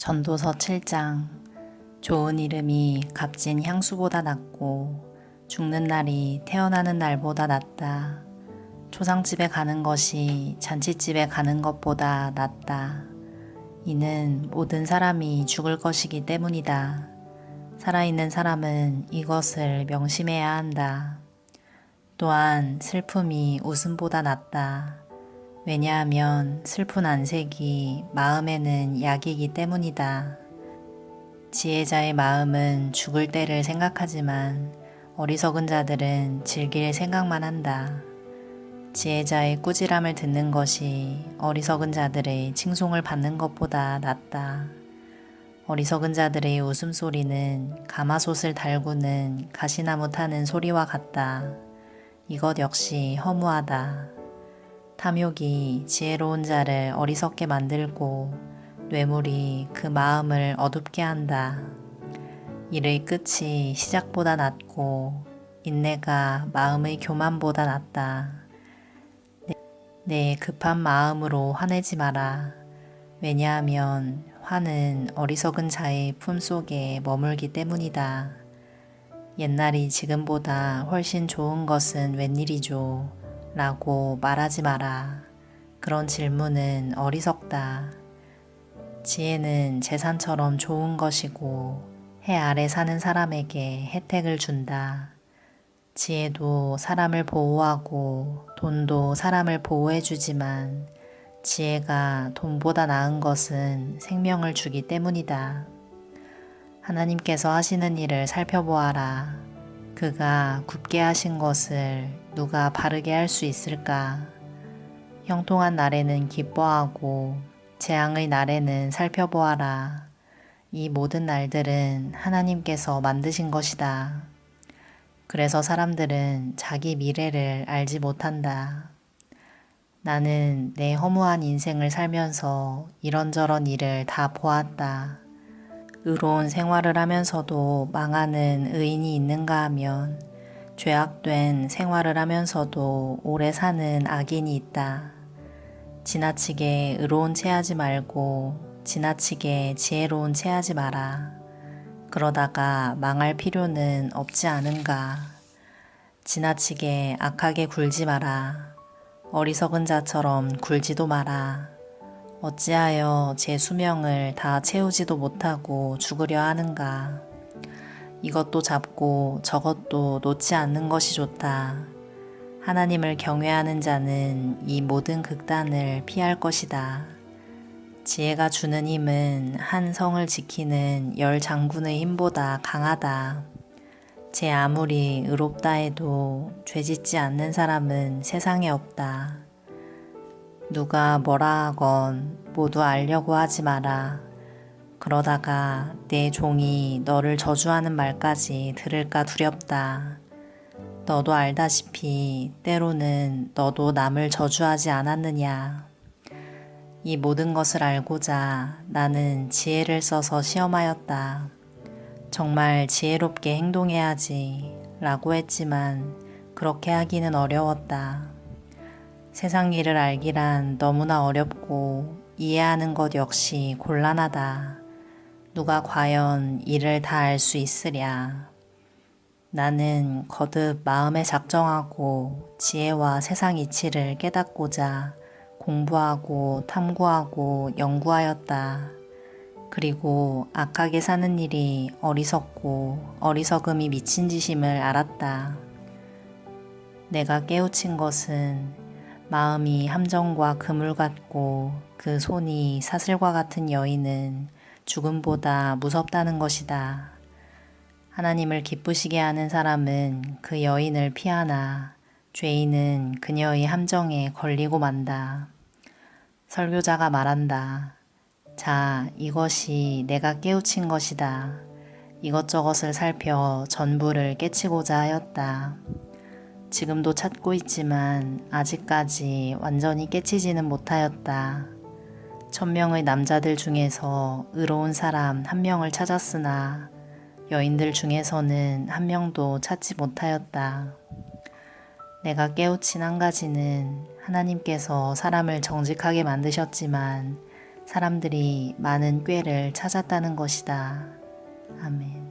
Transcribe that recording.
전도서 7장 좋은 이름이 값진 향수보다 낫고 죽는 날이 태어나는 날보다 낫다. 초상집에 가는 것이 잔치집에 가는 것보다 낫다. 이는 모든 사람이 죽을 것이기 때문이다. 살아있는 사람은 이것을 명심해야 한다. 또한 슬픔이 웃음보다 낫다. 왜냐하면 슬픈 안색이 마음에는 약이기 때문이다. 지혜자의 마음은 죽을 때를 생각하지만 어리석은 자들은 즐길 생각만 한다. 지혜자의 꾸지람을 듣는 것이 어리석은 자들의 칭송을 받는 것보다 낫다. 어리석은 자들의 웃음소리는 가마솥을 달구는 가시나무 타는 소리와 같다. 이것 역시 허무하다. 탐욕이 지혜로운 자를 어리석게 만들고 뇌물이 그 마음을 어둡게 한다. 일의 끝이 시작보다 낫고 인내가 마음의 교만보다 낫다. 내, 내 급한 마음으로 화내지 마라. 왜냐하면 화는 어리석은 자의 품속에 머물기 때문이다. 옛날이 지금보다 훨씬 좋은 것은 웬일이죠? 라고 말하지 마라. 그런 질문은 어리석다. 지혜는 재산처럼 좋은 것이고 해 아래 사는 사람에게 혜택을 준다. 지혜도 사람을 보호하고 돈도 사람을 보호해주지만 지혜가 돈보다 나은 것은 생명을 주기 때문이다. 하나님께서 하시는 일을 살펴보아라. 그가 굽게 하신 것을 누가 바르게 할 수 있을까? 형통한 날에는 기뻐하고 재앙의 날에는 살펴보아라. 이 모든 날들은 하나님께서 만드신 것이다. 그래서 사람들은 자기 미래를 알지 못한다. 나는 내 허무한 인생을 살면서 이런저런 일을 다 보았다. 의로운 생활을 하면서도 망하는 의인이 있는가 하면 죄악된 생활을 하면서도 오래 사는 악인이 있다. 지나치게 의로운 체하지 말고 지나치게 지혜로운 체하지 마라. 그러다가 망할 필요는 없지 않은가. 지나치게 악하게 굴지 마라. 어리석은 자처럼 굴지도 마라. 어찌하여 제 수명을 다 채우지도 못하고 죽으려 하는가. 이것도 잡고 저것도 놓지 않는 것이 좋다. 하나님을 경외하는 자는 이 모든 극단을 피할 것이다. 지혜가 주는 힘은 한 성을 지키는 열 장군의 힘보다 강하다. 제 아무리 의롭다 해도 죄짓지 않는 사람은 세상에 없다. 누가 뭐라 하건 모두 알려고 하지 마라. 그러다가 내 종이 너를 저주하는 말까지 들을까 두렵다. 너도 알다시피 때로는 너도 남을 저주하지 않았느냐. 이 모든 것을 알고자 나는 지혜를 써서 시험하였다. 정말 지혜롭게 행동해야지 라고 했지만 그렇게 하기는 어려웠다. 세상 일을 알기란 너무나 어렵고 이해하는 것 역시 곤란하다. 누가 과연 이를 다 알 수 있으랴. 나는 거듭 마음에 작정하고 지혜와 세상 이치를 깨닫고자 공부하고 탐구하고 연구하였다. 그리고 악하게 사는 일이 어리석고 어리석음이 미친 짓임을 알았다. 내가 깨우친 것은 마음이 함정과 그물 같고 그 손이 사슬과 같은 여인은 죽음보다 무섭다는 것이다. 하나님을 기쁘시게 하는 사람은 그 여인을 피하나 죄인은 그녀의 함정에 걸리고 만다. 설교자가 말한다. 자, 이것이 내가 깨우친 것이다. 이것저것을 살펴 전부를 깨치고자 하였다. 지금도 찾고 있지만 아직까지 완전히 깨치지는 못하였다. 천명의 남자들 중에서 의로운 사람 한 명을 찾았으나 여인들 중에서는 한 명도 찾지 못하였다. 내가 깨우친 한 가지는 하나님께서 사람을 정직하게 만드셨지만 사람들이 많은 꾀를 찾았다는 것이다. 아멘.